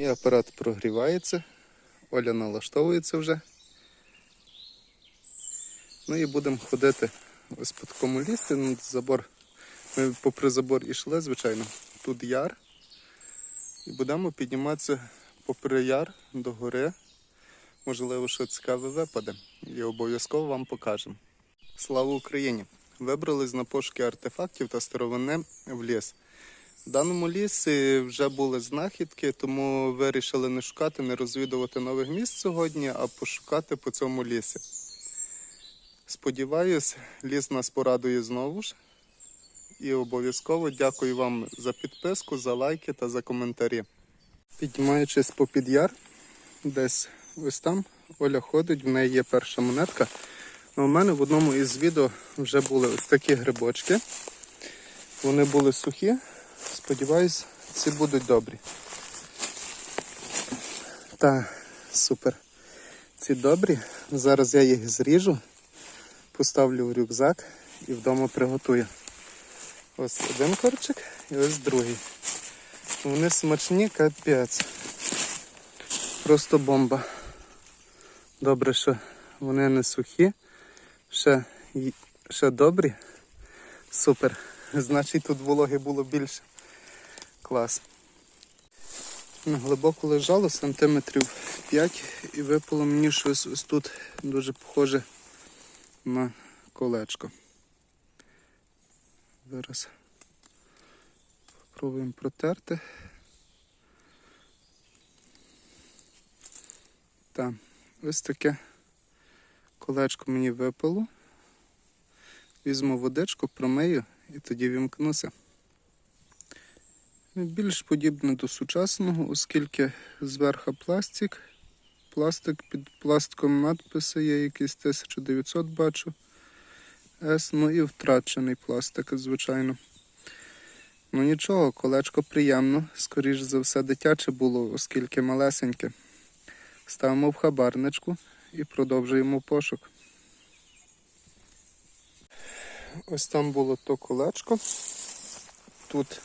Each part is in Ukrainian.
Мій апарат прогрівається, Оля налаштовується вже. Ну і будемо ходити ось по такому лісі. Ну, забор. Ми попри забор ішли, звичайно. Тут яр. І будемо підніматися попри яр до гори. Можливо, що цікаве випаде. І обов'язково вам покажемо. Слава Україні! Вибрались на пошуки артефактів та старовини в ліс. В даному лісі вже були знахідки, тому вирішили не шукати, не розвідувати нових місць сьогодні, а пошукати по цьому лісі. Сподіваюсь, ліс нас порадує знову ж. І обов'язково дякую вам за підписку, за лайки та за коментарі. Піднімаючись по підяр, десь ось там Оля ходить, в неї є перша монетка. У мене в одному із відео вже були ось такі грибочки. Вони були сухі. Сподіваюсь, ці будуть добрі. Та, супер. Ці добрі. Зараз я їх зріжу, поставлю в рюкзак і вдома приготую. Ось один корчик і ось другий. Вони смачні, капець. Просто бомба. Добре, що вони не сухі, ще, ще добрі. Супер. Значить тут вологи було більше. Клас. Глибоко лежало сантиметрів 5 і випало мені щось ось тут дуже похоже на колечко. Зараз спробуємо протерти. Так, ось таке колечко мені випало. Візьму водичку, промию і тоді вімкнуся. Більш подібне до сучасного, оскільки зверху пластик. Пластик під пластиком надписи є якийсь 1900 бачу. С, ну і втрачений пластик, звичайно. Ну нічого, колечко приємно. Скоріш за все, дитяче було, оскільки малесеньке. Ставимо в хабарничку і продовжуємо пошук. Ось там було то колечко. Тут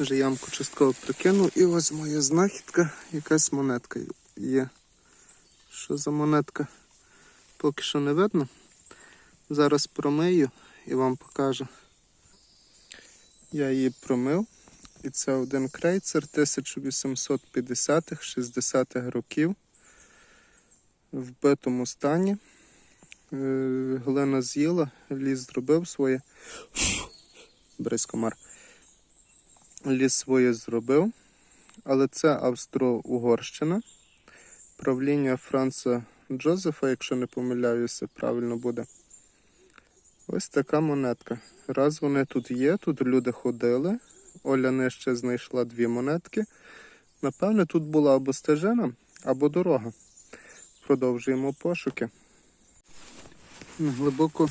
вже ямку частково прикинув. І ось моя знахідка, якась монетка є. Що за монетка? Поки що не видно. Зараз промию і вам покажу. Я її промив. І це один крейцер 1850-х, 60-х років. В битому стані. Е, Глина з'їла, ліс зробив своє. Бризь комар. Ліс своє зробив. Але це Австро-Угорщина. Правління Франца Джозефа, якщо не помиляюся, правильно буде. Ось така монетка. Раз вони тут є, тут люди ходили. Оля нижче знайшла дві монетки. Напевне, тут була або стежина, або дорога. Продовжуємо пошуки. Глибоко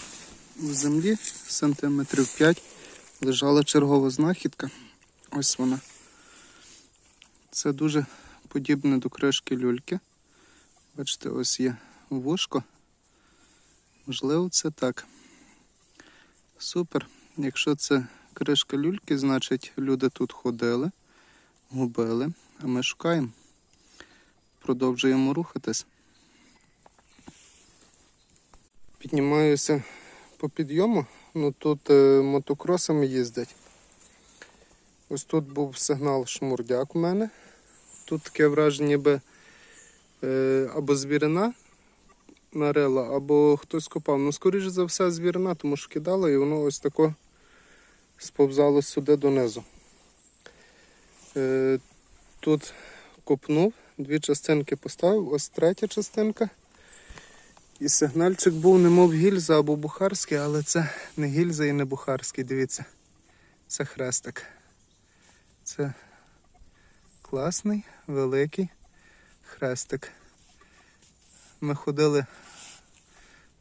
в землі, сантиметрів 5, лежала чергова знахідка. Ось вона. Це дуже подібне до кришки люльки. Бачите, ось є вушко. Можливо, це так. Супер. Якщо це кришка люльки, значить люди тут ходили, губили, а ми шукаємо. Продовжуємо рухатись. Піднімаюся по підйому, ну тут е, мотокросами їздять. Ось тут був сигнал шмурдяк у мене. Тут таке враження, ніби е, або звірина нарила, або хтось копав. Ну, скоріше за все, звірина, тому що кидало і воно ось тако сповзало сюди донизу. Е, тут копнув, дві частинки поставив, ось третя частинка. І сигнальчик був немов гільза або бухарський, але це не гільза і не бухарський, дивіться. Це хрестик. Це класний, великий хрестик. Ми ходили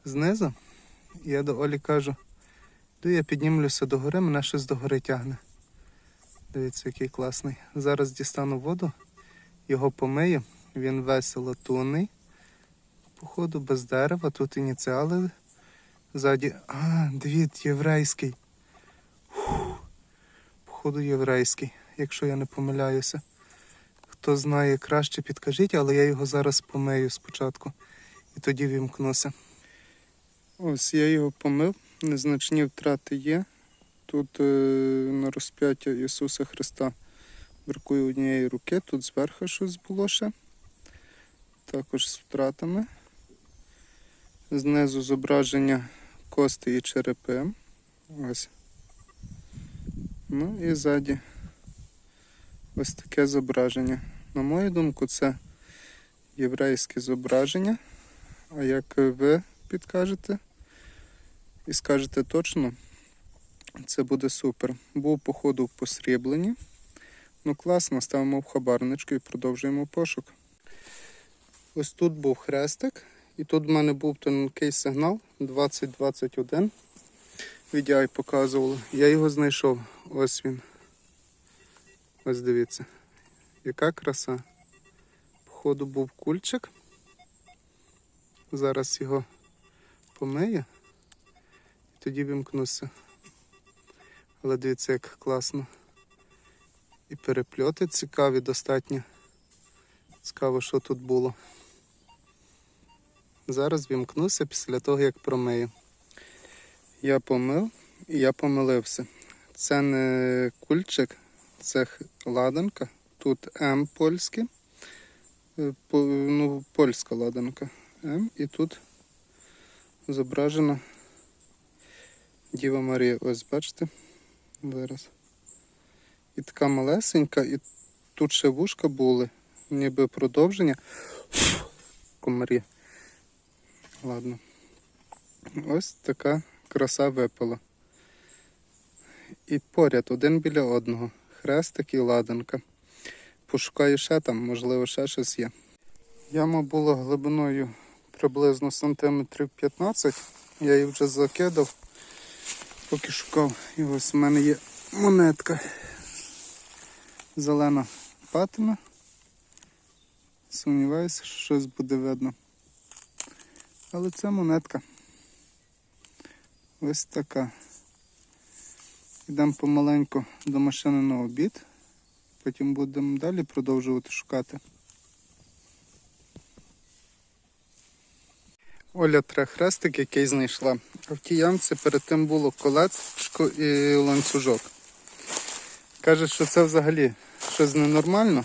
знизу, і я до Олі кажу, йду я піднімлюся до гори, мене щось до гори тягне. Дивіться, який класний. Зараз дістану воду, його помию, він весь латунний. Походу без дерева, тут ініціали ззаді. А, дивіться, єврейський. Фух. Походу єврейський, якщо я не помиляюся. хто знає краще, підкажіть, але я його зараз помию спочатку і тоді вімкнуся. Ось я його помив, незначні втрати є. Тут е, на розп'яття Ісуса Христа бракує однієї руки, тут зверху щось було ще. Також з втратами. Знизу зображення кости і черепи. Ось. Ну і ззаді ось таке зображення. На мою думку, це єврейське зображення. А як ви підкажете і скажете точно, це буде супер. Був походу в посрібленні. Ну класно, ставимо в хабарничку і продовжуємо пошук. Ось тут був хрестик, і тут в мене був тонкий сигнал 2021. VDI показувало. Я його знайшов. Ось він. Ось дивіться. Яка краса. Походу був кульчик. Зараз його помию і тоді вимкнуся. Але дивіться, як класно. І перепльоти цікаві достатньо. Цікаво, що тут було. Зараз вімкнуся після того, як промию. Я помив і я помилився. Це не кульчик, це ладанка. Тут М польське. Е, Ну, польська ладанка. М. І тут зображена Діва Марія. Ось бачите? Зараз. І така малесенька, і тут ще вушка були, ніби продовження. Комарі. Ладно. Ось така краса випала. І поряд один біля одного. Хрестик і ладанка. Пошукаю ще там, можливо, ще щось є. Яма була глибиною приблизно сантиметрів 15. Я її вже закидав, поки шукав. І ось в мене є монетка. Зелена патина. Сумніваюся, що щось буде видно. Але це монетка. Ось така. Йдемо помаленьку до машини на обід. Потім будемо далі продовжувати шукати. Оля тре хрестик, який знайшла. А в тій ямці перед тим було колечко і ланцюжок. Каже, що це взагалі щось ненормально,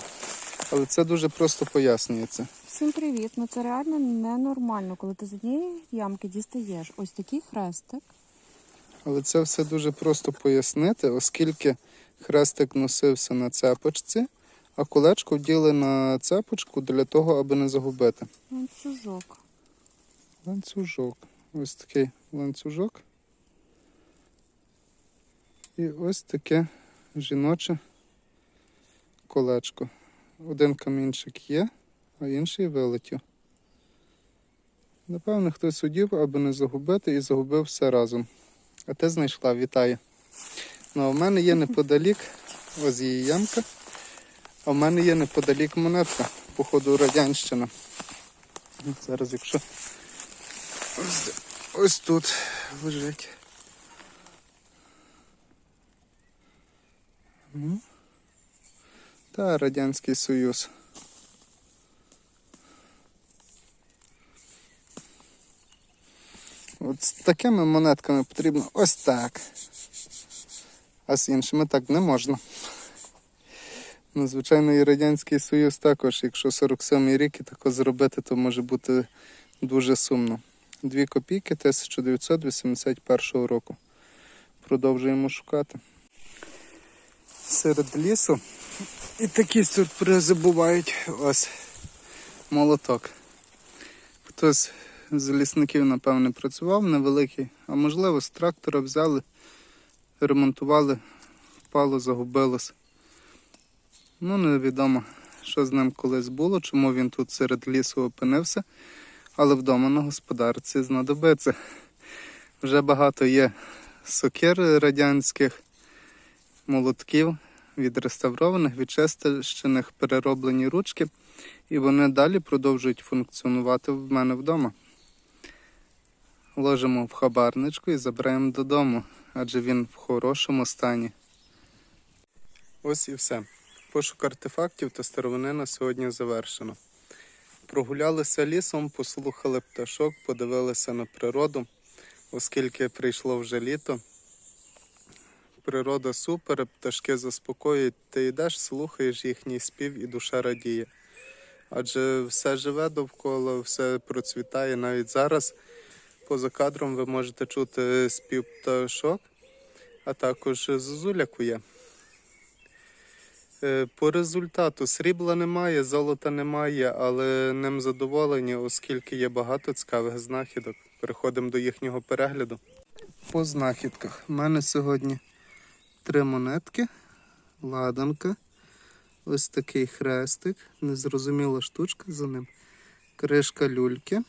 але це дуже просто пояснюється. Всім привіт. Ну це реально ненормально, коли ти з однієї ямки дістаєш ось такий хрестик. Але це все дуже просто пояснити, оскільки хрестик носився на цепочці, а колечко вділи на цепочку для того, аби не загубити. Ланцюжок. Ланцюжок. Ось такий ланцюжок. І ось таке жіноче колечко. Один камінчик є, а інший вилетів. Напевно, хтось удів, аби не загубити, і загубив все разом. А ти знайшла, вітаю. Ну, а в мене є неподалік, ось її ямка, а в мене є неподалік монетка, походу Радянщина. Зараз, якщо Ось, ось тут лежить. Ну. Та Радянський Союз. От з такими монетками потрібно ось так. А з іншими так не можна. Ну, звичайно, і Радянський Союз також, якщо 47-й рік і тако зробити, то може бути дуже сумно. Дві копійки 1981 року. Продовжуємо шукати. Серед лісу. І такі сюрпризи бувають. Ось молоток. Хтось з лісників, напевне, працював невеликий, а можливо з трактора взяли, ремонтували, впало, загубилось. Ну, невідомо, що з ним колись було, чому він тут серед лісу опинився але вдома на господарці знадобиться. Вже багато є сокир радянських молотків, відреставрованих, відчищених, перероблені ручки, і вони далі продовжують функціонувати в мене вдома. Ложимо в хабарничку і забираємо додому, адже він в хорошому стані. Ось і все. Пошук артефактів та старовини на сьогодні завершено. Прогулялися лісом, послухали пташок, подивилися на природу, оскільки прийшло вже літо. Природа супер, пташки заспокоюють, ти йдеш, слухаєш їхній спів і душа радіє. Адже все живе довкола, все процвітає. Навіть зараз поза кадром ви можете чути спів пташок, а також зозуля кує. Е, По результату срібла немає, золота немає, але ним задоволені, оскільки є багато цікавих знахідок. Переходимо до їхнього перегляду. По знахідках. У мене сьогодні три монетки, ладанка, ось такий хрестик, незрозуміла штучка за ним, кришка люльки,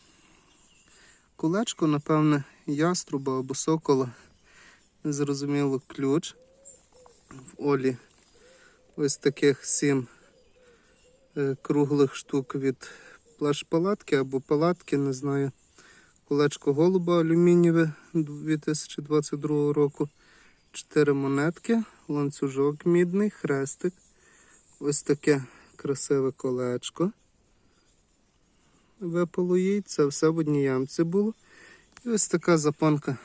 кулечко, напевне, яструба або сокола, незрозуміло ключ. В Олі ось таких сім е, круглих штук від плаш-палатки або палатки, не знаю. Кулечко голуба алюмінієве 2022 року. Чотири монетки, ланцюжок мідний, хрестик. Ось таке красиве колечко. Випало їй, це все в одній ямці було. І ось така запонка.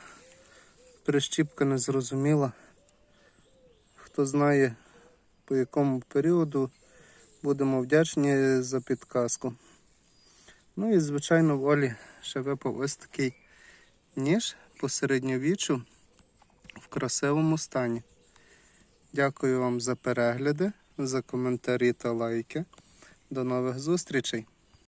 Прищіпка незрозуміла. Хто знає, по якому періоду будемо вдячні за підказку. Ну і, звичайно, в Олі ще випав ось такий ніж по середньовіччю в красивому стані. Дякую вам за перегляди, за коментарі та лайки. До нових зустрічей!